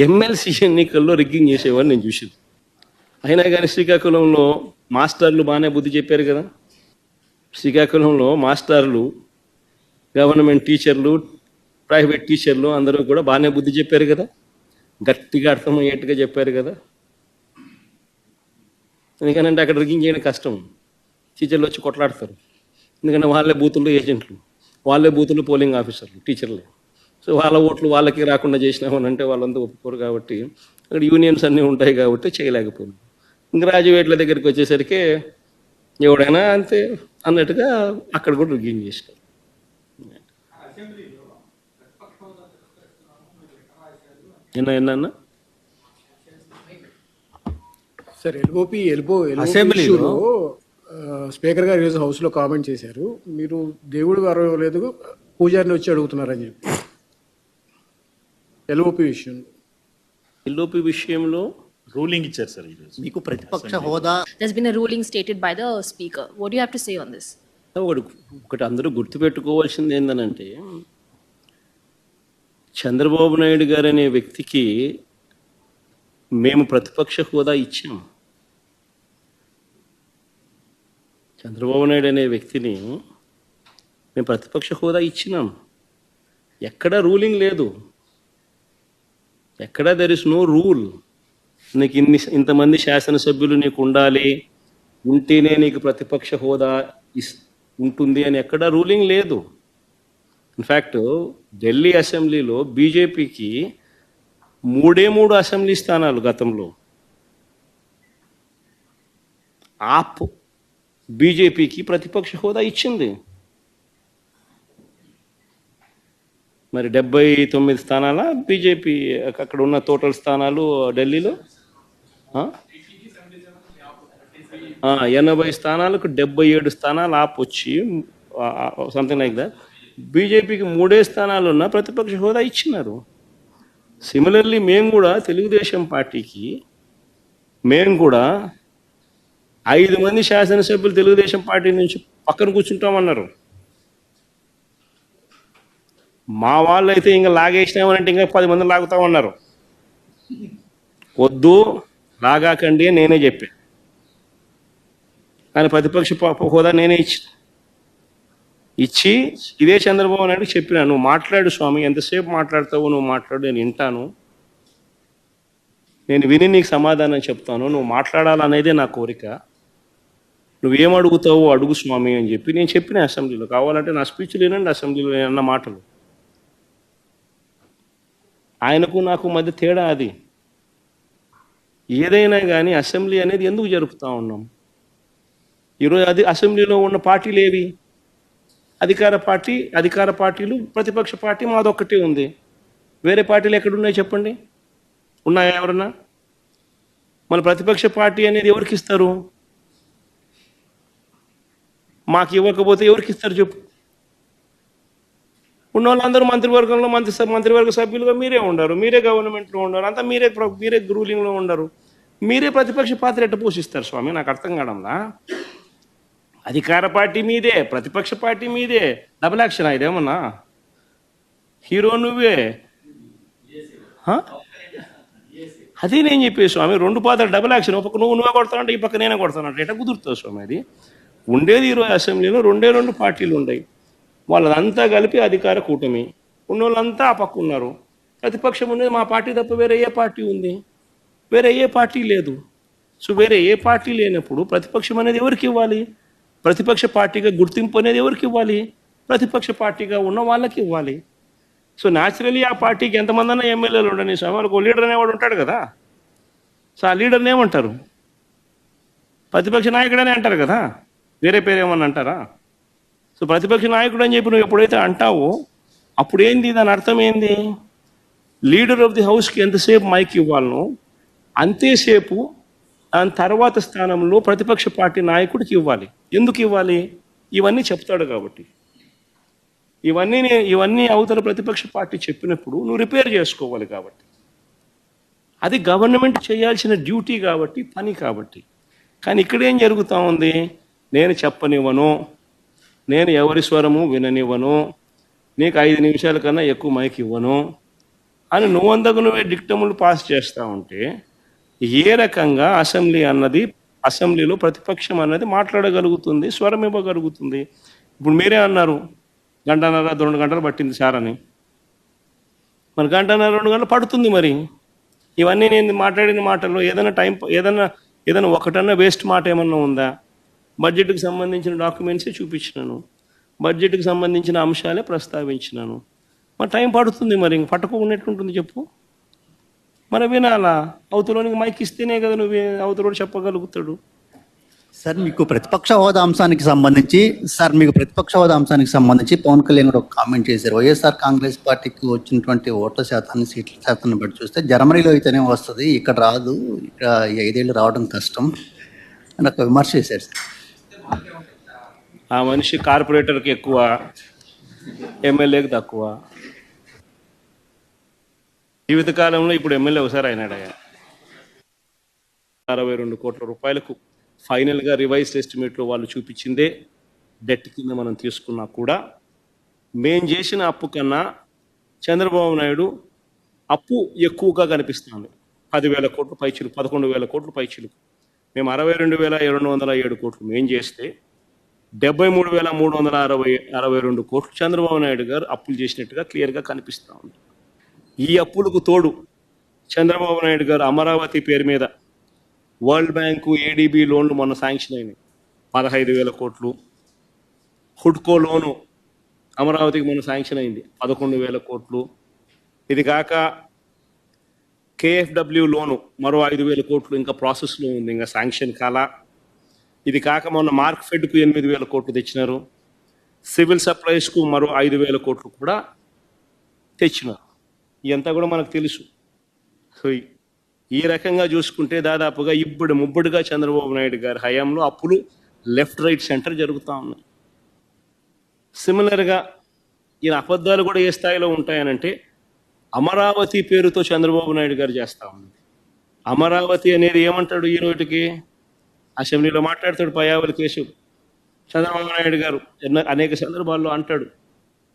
MLC ఎన్నికల్లో rigging చేసేవాడిని నేను చూసింది. అయినా కానీ శ్రీకాకుళంలో మాస్టర్లు బాగానే బుద్ధి చెప్పారు కదా. శ్రీకాకుళంలో మాస్టర్లు గవర్నమెంట్ టీచర్లు ప్రైవేట్ టీచర్లు అందరూ కూడా బాగానే బుద్ధి చెప్పారు కదా. గట్టిగా అర్థమయ్యేట్టుగా చెప్పారు కదా. ఎందుకంటే అక్కడ రిగ్గింగ్ చేయడం కష్టం. టీచర్లు వచ్చి కొట్లాడతారు. ఎందుకంటే వాళ్ళే బూతుల్లో ఏజెంట్లు. వాళ్ళే బూతులు పోలింగ్ ఆఫీసర్లు టీచర్లే. సో వాళ్ళ ఓట్లు వాళ్ళకి రాకుండా చేసినామని అంటే వాళ్ళంతా ఒప్పుకోరు కాబట్టి అక్కడ యూనియన్స్ అన్నీ ఉంటాయి కాబట్టి చేయలేకపోయింది గ్రాడ్యుయేట్ల దగ్గరికి వచ్చేసరికి ఎవడైనా అంతే అన్నట్టుగా అక్కడ కూడా రిగ్గింగ్ చేసినారు ఎన్న ఎన్న సార్ ఎల్ఓపి ఎల్బో అసెంబ్లీలో స్పీకర్ గారు ఈరోజు హౌస్లో కామెంట్ చేశారు. మీరు దేవుడు గారు లేదు పూజారిని వచ్చి అడుగుతున్నారని చెప్పి. ఎల్ఓపి విషయం ఎల్ఓపి విషయంలో. రూలింగ్ ఇచ్చారు సార్ ఈరోజు. మీకు ప్రతిపక్ష హోదా There's been a ruling stated by the speaker. What do you have to say on this? ఒకటి ఒకటి అందరూ గుర్తుపెట్టుకోవాల్సింది ఏంటనంటే చంద్రబాబు నాయుడు గారు అనే వ్యక్తికి మేము ప్రతిపక్ష హోదా ఇచ్చాం చంద్రబాబు నాయుడు అనే వ్యక్తిని మేము ప్రతిపక్ష హోదా ఇచ్చినాం. ఎక్కడా రూలింగ్ లేదు. ఎక్కడ దెర్ ఇస్ నో రూల్ నీకు ఇన్ని ఇంతమంది శాసనసభ్యులు నీకు ఉండాలి ఉంటేనే నీకు ప్రతిపక్ష హోదా ఇస్ ఉంటుంది అని ఎక్కడా రూలింగ్ లేదు. ఇన్ఫ్యాక్ట్ ఢిల్లీ అసెంబ్లీలో బీజేపీకి మూడే మూడు అసెంబ్లీ స్థానాలు గతంలో. ఆప్ బీజేపీకి ప్రతిపక్ష హోదా ఇచ్చింది. మరి డెబ్బై తొమ్మిది స్థానాల? బీజేపీ అక్కడ ఉన్న టోటల్ స్థానాలు ఢిల్లీలో? ఎనభై స్థానాలకు డెబ్బై ఏడు స్థానాలు ఆప్ వచ్చి సంథింగ్ లైక్ దట్ బీజేపీకి మూడే స్థానాలు ఉన్న ప్రతిపక్ష హోదా ఇచ్చినారు. సిమిలర్లీ మేము కూడా తెలుగుదేశం పార్టీకి మేము కూడా ఐదు మంది శాసనసభ్యులు తెలుగుదేశం పార్టీ నుంచి పక్కన కూర్చుంటామన్నారు. మా వాళ్ళు అయితే ఇంకా లాగేసినామనంటే ఇంకా పది మంది లాగుతామన్నారు వద్దు లాగాకండి అని నేనే చెప్పాను కానీ ప్రతిపక్ష హోదా నేనే ఇచ్చి ఇచ్చి ఇదే చంద్రబాబు నాయుడు చెప్పినా నువ్వు మాట్లాడు స్వామి ఎంతసేపు మాట్లాడతావు నువ్వు మాట్లాడు నేను వింటాను. నేను విని నీకు సమాధానం చెప్తాను నువ్వు మాట్లాడాలనేదే నా కోరిక. నువ్వేం అడుగుతావో అడుగు స్వామి అని చెప్పి నేను చెప్పిన అసెంబ్లీలో. కావాలంటే నా స్పీచ్లు వినండి అసెంబ్లీలో నేను అన్న మాటలు. ఆయనకు నాకు మధ్య తేడా అది. ఏదైనా కానీ అసెంబ్లీ అనేది ఎందుకు జరుపుతూ ఉన్నాం? ఈరోజు అది అసెంబ్లీలో ఉన్న పార్టీలు ఏవి? అధికార పార్టీ అధికార పార్టీలు ప్రతిపక్ష పార్టీ మాదొక్కటే ఉంది. వేరే పార్టీలు ఎక్కడున్నాయి చెప్పండి? ఉన్నాయా ఎవరన్నా? మన ప్రతిపక్ష పార్టీ అనేది ఎవరికి ఇస్తారు? మాకు ఇవ్వకపోతే ఎవరికి ఇస్తారు చెప్పు. ఉన్న వాళ్ళందరూ మంత్రివర్గంలో మంత్రి మంత్రివర్గ సభ్యులుగా మీరే ఉండరు. మీరే గవర్నమెంట్లో ఉండరు. అంతా మీరే మీరే రూలింగ్లో ఉండరు. మీరే ప్రతిపక్ష పాత్ర ఎట్ట పోషిస్తారు స్వామి? నాకు అర్థం కావడంలా అధికార పార్టీ మీదే ప్రతిపక్ష పార్టీ మీదే. డబుల్ యాక్షన్ ఇదేమన్నా? హీరో నువ్వే. అదే అది నేను చెప్పే స్వామి రెండు పాత్ర డబుల్ యాక్షన్. ఒక నువ్వు నువ్వే కొడతానంటే ఈ పక్క నేనే కొడతానంటే ఎట్లా కుదురుతావు స్వామి అది? ఉండేది ఈరోజు అసెంబ్లీలో రెండే రెండు పార్టీలు ఉన్నాయి వాళ్ళదంతా కలిపి అధికార కూటమి. ఉన్న వాళ్ళంతా ఆ పక్క ఉన్నారు. ప్రతిపక్షం ఉన్నది మా పార్టీ తప్ప వేరే ఏ పార్టీ ఉంది? వేరే ఏ పార్టీ లేదు. సో వేరే ఏ పార్టీ లేనప్పుడు ప్రతిపక్షం అనేది ఎవరికి ఇవ్వాలి? ప్రతిపక్ష పార్టీగా గుర్తింపు అనేది ఎవరికి ఇవ్వాలి? ప్రతిపక్ష పార్టీగా ఉన్న వాళ్ళకి ఇవ్వాలి. సో న్యాచురలీ ఆ పార్టీకి ఎంతమంది అన్న ఎమ్మెల్యేలు ఉండని స్వామి ఒక లీడర్ అనేవాడు ఉంటాడు కదా. సో ఆ లీడర్ని ఏమంటారు? ప్రతిపక్ష నాయకుడనే అంటారు కదా. వేరే పేరు ఏమన్నా అంటారా? సో ప్రతిపక్ష నాయకుడు అని చెప్పి నువ్వు ఎప్పుడైతే అంటావో అప్పుడు ఏంది దాని అర్థం ఏంది? లీడర్ ఆఫ్ ది హౌస్కి ఎంతసేపు మైక్ ఇవ్వాలనో? అంతేసేపు దాని తర్వాత స్థానంలో ప్రతిపక్ష పార్టీ నాయకుడికి ఇవ్వాలి. ఎందుకు ఇవ్వాలి? ఇవన్నీ చెప్తాడు కాబట్టి. ఇవన్నీ ఇవన్నీ అవతల ప్రతిపక్ష పార్టీ చెప్పినప్పుడు నువ్వు రిపేర్ చేసుకోవాలి కాబట్టి. అది గవర్నమెంట్ చేయాల్సిన డ్యూటీ కాబట్టి పని కాబట్టి. కానీ ఇక్కడ ఏం జరుగుతూ ఉంది? నేను చెప్పనివ్వను. నేను ఎవరి స్వరము విననివ్వను? నీకు ఐదు నిమిషాల కన్నా ఎక్కువ మైక్ ఇవ్వను? అని నువ్వందకు నువ్వే డిక్టములు పాస్ చేస్తూ ఉంటే ఏ రకంగా అసెంబ్లీ అన్నది అసెంబ్లీలో ప్రతిపక్షం అన్నది మాట్లాడగలుగుతుంది స్వరం ఇవ్వగలుగుతుంది? ఇప్పుడు మీరే అన్నారు గంటన్నర రెండు గంటలు పట్టింది సార్ అని. మరి గంటన్నర రెండు గంటలు పడుతుంది మరి. ఇవన్నీ నేను మాట్లాడిన మాటలు ఏదైనా టైం ఏదైనా ఏదైనా ఒకటన్నా వేస్ట్ మాట ఏమన్నా ఉందా? బడ్జెట్కి సంబంధించిన డాక్యుమెంట్సే చూపించినాను. బడ్జెట్కి సంబంధించిన అంశాలే ప్రస్తావించినాను. మరి టైం పడుతుంది మరి ఇంక ఉంటుంది చెప్పు. మరి వినాలా? అవతలోనికి మైక్ ఇస్తేనే కదా నువ్వు అవతలోడు చెప్పగలుగుతాడు. సార్ మీకు ప్రతిపక్ష హోదా అంశానికి సంబంధించి సార్ మీకు ప్రతిపక్ష హోదా అంశానికి సంబంధించి పవన్ కళ్యాణ్ కూడా ఒక కామెంట్ చేశారు. వైఎస్ఆర్ కాంగ్రెస్ పార్టీకి వచ్చినటువంటి ఓట్ల శాతాన్ని సీట్ల శాతాన్ని బట్టి చూస్తే జర్మనీలో అయితేనే వస్తుంది ఇక్కడ రాదు ఇక్కడ ఐదేళ్ళు రావడం కష్టం అని ఒక విమర్శ చేశారు సార్. ఆ మనిషి కార్పొరేటర్కి ఎక్కువ ఎమ్మెల్యేకి తక్కువ. జీవితకాలంలో ఇప్పుడు ఎమ్మెల్యే ఒకసారి అయినాడయ్యా. అరవై రెండు కోట్ల రూపాయలకు ఫైనల్గా రివైజ్ ఎస్టిమేట్లో వాళ్ళు చూపించిందే డెట్ కింద మనం తీసుకున్నా కూడా. మేం చేసిన అప్పు కన్నా చంద్రబాబు నాయుడు అప్పు ఎక్కువగా కనిపిస్తుంది. పదివేల కోట్లు పైచిలు పదకొండు వేల కోట్లు పైచిలు మేము అరవై రెండు వేల రెండు వందల ఏడు కోట్లు మేం చేస్తే డెబ్బై మూడు వేల మూడు వందల అరవై అరవై రెండు కోట్లు చంద్రబాబు నాయుడు గారు అప్పులు చేసినట్టుగా క్లియర్గా కనిపిస్తూ ఉంది. ఈ అప్పులకు తోడు చంద్రబాబు నాయుడు గారు అమరావతి పేరు మీద వరల్డ్ బ్యాంకు ఏడీబీ లోన్లు మొన్న శాంక్షన్ అయినాయి. పదహైదు వేల కోట్లు. హుడ్కో లోను అమరావతికి మొన్న శాంక్షన్ అయింది. పదకొండు వేల కోట్లు. ఇది కాక కేఎఫ్డబ్ల్యూ లోను మరో ఐదు వేల కోట్లు ఇంకా ప్రాసెస్లో ఉంది. ఇంకా శాంక్షన్ కాలా? ఇది కాక మొన్న మార్క్ ఫెడ్కు ఎనిమిది వేల కోట్లు తెచ్చినారు. సివిల్ సప్లైస్కు మరో ఐదు వేల కోట్లు కూడా తెచ్చినారు. ఇదంతా కూడా మనకు తెలుసు. సో ఈ- రకంగా చూసుకుంటే దాదాపుగా ఇప్పుడు ముబ్బడిగా చంద్రబాబు నాయుడు గారి హయాంలో అప్పులు లెఫ్ట్ రైట్ సెంటర్ జరుగుతూ ఉన్నాయి. సిమిలర్గా ఈయన అబద్ధాలు కూడా ఏ స్థాయిలో ఉంటాయనంటే అమరావతి పేరుతో చంద్రబాబు నాయుడు గారు చేస్తూ ఉంది. అమరావతి అనేది ఏమంటాడు ఈ రోజుకి అసెంబ్లీలో మాట్లాడతాడు పయావలి కేశవ్. చంద్రబాబు నాయుడు గారు ఎన్నో అనేక సందర్భాల్లో అంటాడు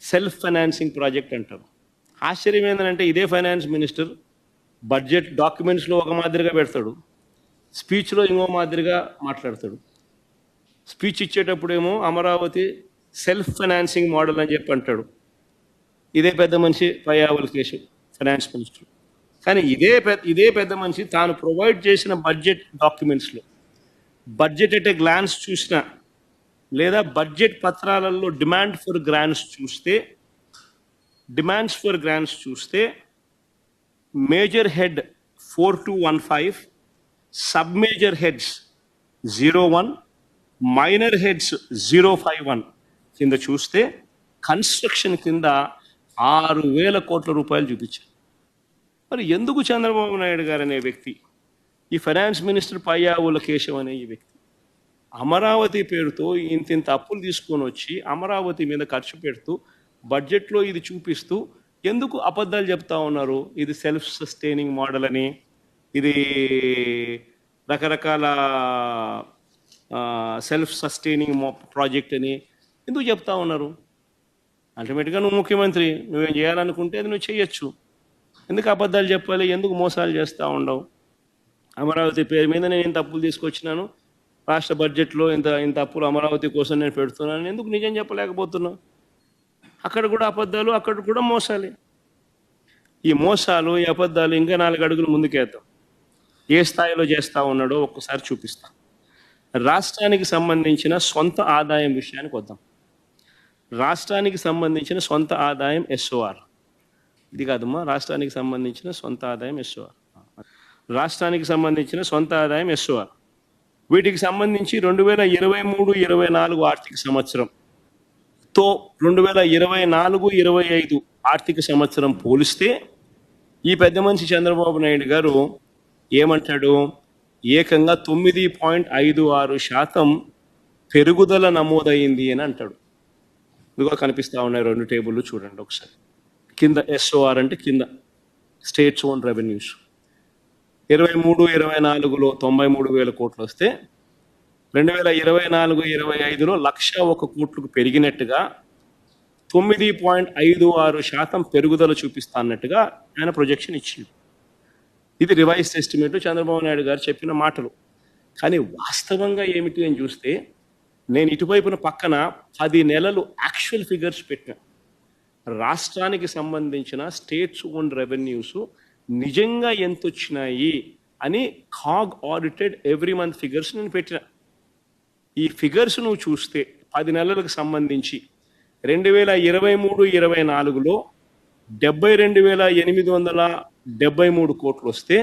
సెల్ఫ్ ఫైనాన్సింగ్ ప్రాజెక్ట్ అంటారు. ఆశ్చర్యం ఏంటంటే ఇదే ఫైనాన్స్ మినిస్టర్ బడ్జెట్ డాక్యుమెంట్స్లో ఒక మాదిరిగా పెడతాడు స్పీచ్లో ఇంకో మాదిరిగా మాట్లాడతాడు. స్పీచ్ ఇచ్చేటప్పుడేమో అమరావతి సెల్ఫ్ ఫైనాన్సింగ్ మోడల్ అని చెప్పి అంటాడు. ఇదే పెద్ద మనిషి పయావల్ కేశవ్ ఫైనాన్స్ మినిస్టర్. కానీ ఇదే పెద్ద ఇదే పెద్ద మనిషి తాను ప్రొవైడ్ చేసిన బడ్జెట్ డాక్యుమెంట్స్లో. బడ్జెట్ ఎట్ ఏ గ్లాన్స్ చూసిన లేదా బడ్జెట్ పత్రాలలో డిమాండ్ ఫర్ గ్రాంట్స్ చూస్తే డిమాండ్స్ ఫర్ గ్రాంట్స్ చూస్తే major head four two one five sub major heads zero one minor heads zero five one కింద చూస్తే కన్స్ట్రక్షన్ కింద ఆరు వేల కోట్ల రూపాయలు చూపించారు. మరి ఎందుకు చంద్రబాబు నాయుడు గారు అనే వ్యక్తి ఈ ఫైనాన్స్ మినిస్టర్ పయ్యావుల కేశవ్ అనే ఈ వ్యక్తి. అమరావతి పేరుతో ఇంత ఇంత అప్పులు తీసుకొని వచ్చి అమరావతి మీద ఖర్చు పెడుతూ బడ్జెట్లో ఇది చూపిస్తూ ఎందుకు అబద్ధాలు చెప్తా ఉన్నారు? ఇది సెల్ఫ్ సస్టైనింగ్ మోడల్ అని ఇది రకరకాల సెల్ఫ్ సస్టైనింగ్ ప్రాజెక్ట్ అని ఎందుకు చెప్తా ఉన్నారు? అల్టిమేట్గా నువ్వు ముఖ్యమంత్రి నువ్వేం చేయాలనుకుంటే అది నువ్వు చేయొచ్చు. ఎందుకు అబద్ధాలు చెప్పాలి? ఎందుకు మోసాలు చేస్తూ ఉండవు? అమరావతి పేరు మీద నేను ఇంత అప్పులు తీసుకొచ్చినాను? రాష్ట్ర బడ్జెట్లో ఇంత ఇంత అప్పులు అమరావతి కోసం నేను పెడుతున్నాను ఎందుకు నిజం చెప్పలేకపోతున్నావు అక్కడ కూడా అబద్ధాలు అక్కడ కూడా మోసాలే. ఈ మోసాలు ఈ అబద్ధాలు ఇంకా నాలుగు అడుగులు ముందుకేద్దాం. ఏ స్థాయిలో చేస్తా ఉన్నాడో ఒక్కసారి చూపిస్తా. రాష్ట్రానికి సంబంధించిన సొంత ఆదాయం విషయానికి వద్దాం. రాష్ట్రానికి సంబంధించిన సొంత ఆదాయం ఎస్ఓఆర్. ఇది కాదమ్మా రాష్ట్రానికి సంబంధించిన సొంత ఆదాయం ఎస్ఓఆర్. రాష్ట్రానికి సంబంధించిన సొంత ఆదాయం ఎస్ఓఆర్ వీటికి సంబంధించి రెండు వేల ఇరవై మూడు ఇరవై నాలుగు ఆర్థిక సంవత్సరం. తో రెండు వేల ఇరవై నాలుగు ఇరవై ఐదు ఆర్థిక సంవత్సరం పోలిస్తే ఈ పెద్ద మనిషి చంద్రబాబు నాయుడు గారు ఏమంటాడు? ఏకంగా తొమ్మిది పాయింట్ ఐదు ఆరు శాతం పెరుగుదల నమోదైంది అని అంటాడు. ఇదిగో కనిపిస్తా ఉన్నాయి రెండు టేబుల్ చూడండి ఒకసారి. కింద ఎస్ఓఆర్ అంటే కింద స్టేట్స్ ఓన్ రెవెన్యూస్. ఇరవై మూడు ఇరవై నాలుగులో తొంభై మూడు వేల కోట్లు వస్తే రెండు వేల ఇరవై నాలుగు ఇరవై ఐదులో లక్ష ఒక కోట్లకు పెరిగినట్టుగా తొమ్మిది పాయింట్ ఐదు ఆరు శాతం పెరుగుదల చూపిస్తా అన్నట్టుగా ఆయన ప్రొజెక్షన్ ఇచ్చింది ఇది రివైజ్ ఎస్టిమేట్ చంద్రబాబు నాయుడు గారు చెప్పిన మాటలు. కానీ వాస్తవంగా ఏమిటి అని చూస్తే నేను ఇటువైపున పక్కన పది నెలలు యాక్చువల్ ఫిగర్స్ పెట్టిన. రాష్ట్రానికి సంబంధించిన స్టేట్స్ ఓన్ రెవెన్యూస్ నిజంగా ఎంత వచ్చినాయి అని CAG audited every month figures నేను పెట్టిన. ఈ ఫిగర్స్ నువ్వు చూస్తే పది నెలలకు సంబంధించి రెండు వేల ఇరవై మూడు ఇరవై నాలుగులో డెబ్బై రెండు వేల ఎనిమిది వందల డెబ్బై మూడు కోట్లు వస్తే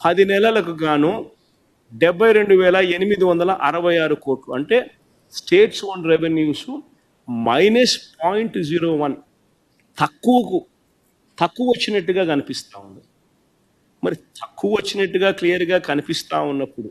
పది నెలలకు గాను డెబ్బై రెండు వేల ఎనిమిది వందల అరవై ఆరు కోట్లు. అంటే state's own revenues minus point zero one తక్కువకు తక్కువ వచ్చినట్టుగా కనిపిస్తూ ఉంది. మరి తక్కువ వచ్చినట్టుగా క్లియర్గా కనిపిస్తూ ఉన్నప్పుడు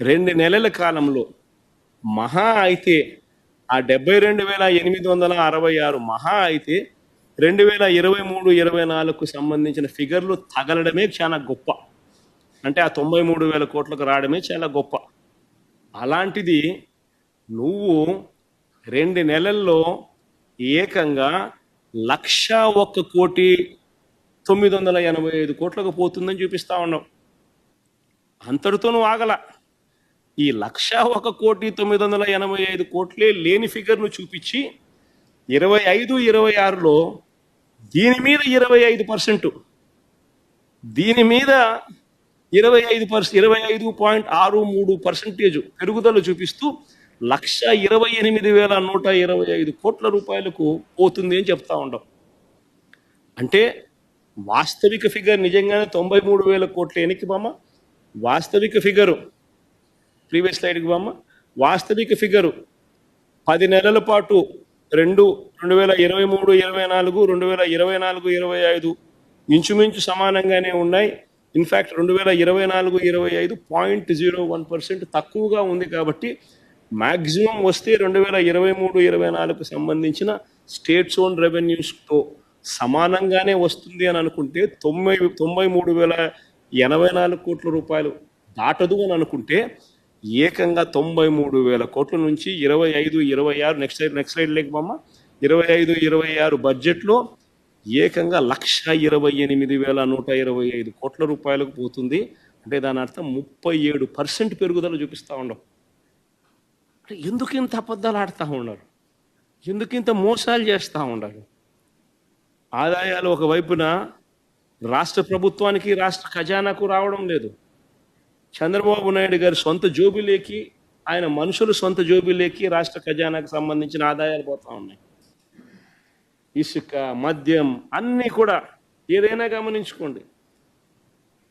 రెండు నెలల కాలంలో మహా అయితే ఆ డెబ్బై రెండు వేల ఎనిమిది వందల అరవై ఆరు మహా అయితే రెండు వేల ఇరవై మూడు ఇరవై నాలుగుకు సంబంధించిన ఫిగర్లు తగలడమే చాలా గొప్ప. అంటే ఆ తొంభై మూడు వేల కోట్లకు రావడమే చాలా గొప్ప. అలాంటిది నువ్వు రెండు నెలల్లో ఏకంగా లక్ష ఒక్క కోటి తొమ్మిది వందల ఎనభై ఐదు కోట్లకు పోతుందని చూపిస్తా ఉన్నావు అంతటితోనూ ఆగల. ఈ లక్ష ఒక కోటి తొమ్మిది వందల ఎనభై ఐదు కోట్లే లేని ఫిగర్ను చూపించి ఇరవై ఐదు ఇరవై ఆరులో దీని మీద ఇరవై ఐదు పర్సెంట్. దీని మీద ఇరవై ఐదు పర్స ఇరవై ఐదు పాయింట్ ఆరు మూడు పర్సెంటేజ్ పెరుగుదల చూపిస్తూ లక్ష ఇరవై ఎనిమిది వేల నూట ఇరవై ఐదు కోట్ల రూపాయలకు పోతుంది అని చెప్తా ఉంటాం అంటే వాస్తవిక ఫిగర్ నిజంగానే తొంభై మూడు వేల కోట్ల ఎనికి బామ్మ వాస్తవిక ఫిగరు. ప్రీవియస్ స్లైడ్కి బామ్మ వాస్తవిక ఫిగరు పది నెలల పాటు రెండు రెండు వేల ఇరవై మూడు ఇరవై నాలుగు రెండు వేల ఇరవై నాలుగు ఇరవై ఐదు ఇంచుమించు సమానంగానే ఉన్నాయి. ఇన్ఫ్యాక్ట్ రెండు వేల ఇరవై నాలుగు ఇరవై ఐదు పాయింట్ జీరో వన్ పర్సెంట్ తక్కువగా ఉంది కాబట్టి మ్యాక్సిమం వస్తే రెండు వేల ఇరవై మూడు ఇరవై నాలుగుకు సంబంధించిన స్టేట్స్ ఓన్ రెవెన్యూస్తో సమానంగానే వస్తుంది అని అనుకుంటే తొంభై తొంభై మూడు వేల ఎనభై నాలుగు కోట్ల రూపాయలు దాటదు అని అనుకుంటే ఏకంగా తొంభై మూడు వేల కోట్ల నుంచి ఇరవై ఐదు ఇరవై ఆరు నెక్స్ట్ సైడ్ నెక్స్ట్ సైడ్ లేకపోమ్మ ఇరవై ఐదు ఇరవై ఆరు బడ్జెట్లో ఏకంగా లక్ష ఇరవై ఎనిమిది వేల నూట ఇరవై ఐదు కోట్ల రూపాయలకు పోతుంది. అంటే దాని అర్థం ముప్పై ఏడు పర్సెంట్ పెరుగుదల చూపిస్తూ ఉండవు ఎందుకు ఇంత అబద్ధాలు ఆడుతూ ఉన్నారు? ఎందుకు ఇంత మోసాలు చేస్తూ ఉన్నారు? ఆదాయాలు ఒకవైపున రాష్ట్ర ప్రభుత్వానికి రాష్ట్ర ఖజానాకు రావడం లేదు. చంద్రబాబు నాయుడు గారి సొంత జోబిలేకి ఆయన మనుషులు సొంత జోబిలేకి రాష్ట్ర ఖజానాకు సంబంధించిన ఆదాయాలు పోతా ఉన్నాయి. ఇసుక మద్యం అన్నీ కూడా ఏదైనా గమనించుకోండి.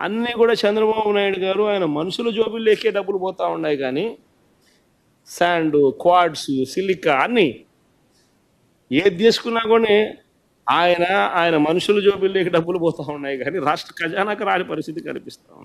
అన్నీ కూడా చంద్రబాబు నాయుడు గారు ఆయన మనుషుల జోబిల్లోకే డబ్బులు పోతా ఉన్నాయి కానీ శాండ్ క్వాడ్స్ సిలికా అన్నీ ఏది తీసుకున్నా కూడా ఆయన ఆయన మనుషులు జోబిల్లోకి డబ్బులు పోతూ ఉన్నాయి కానీ రాష్ట్ర ఖజానాకు రాని పరిస్థితి కనిపిస్తూ ఉంది.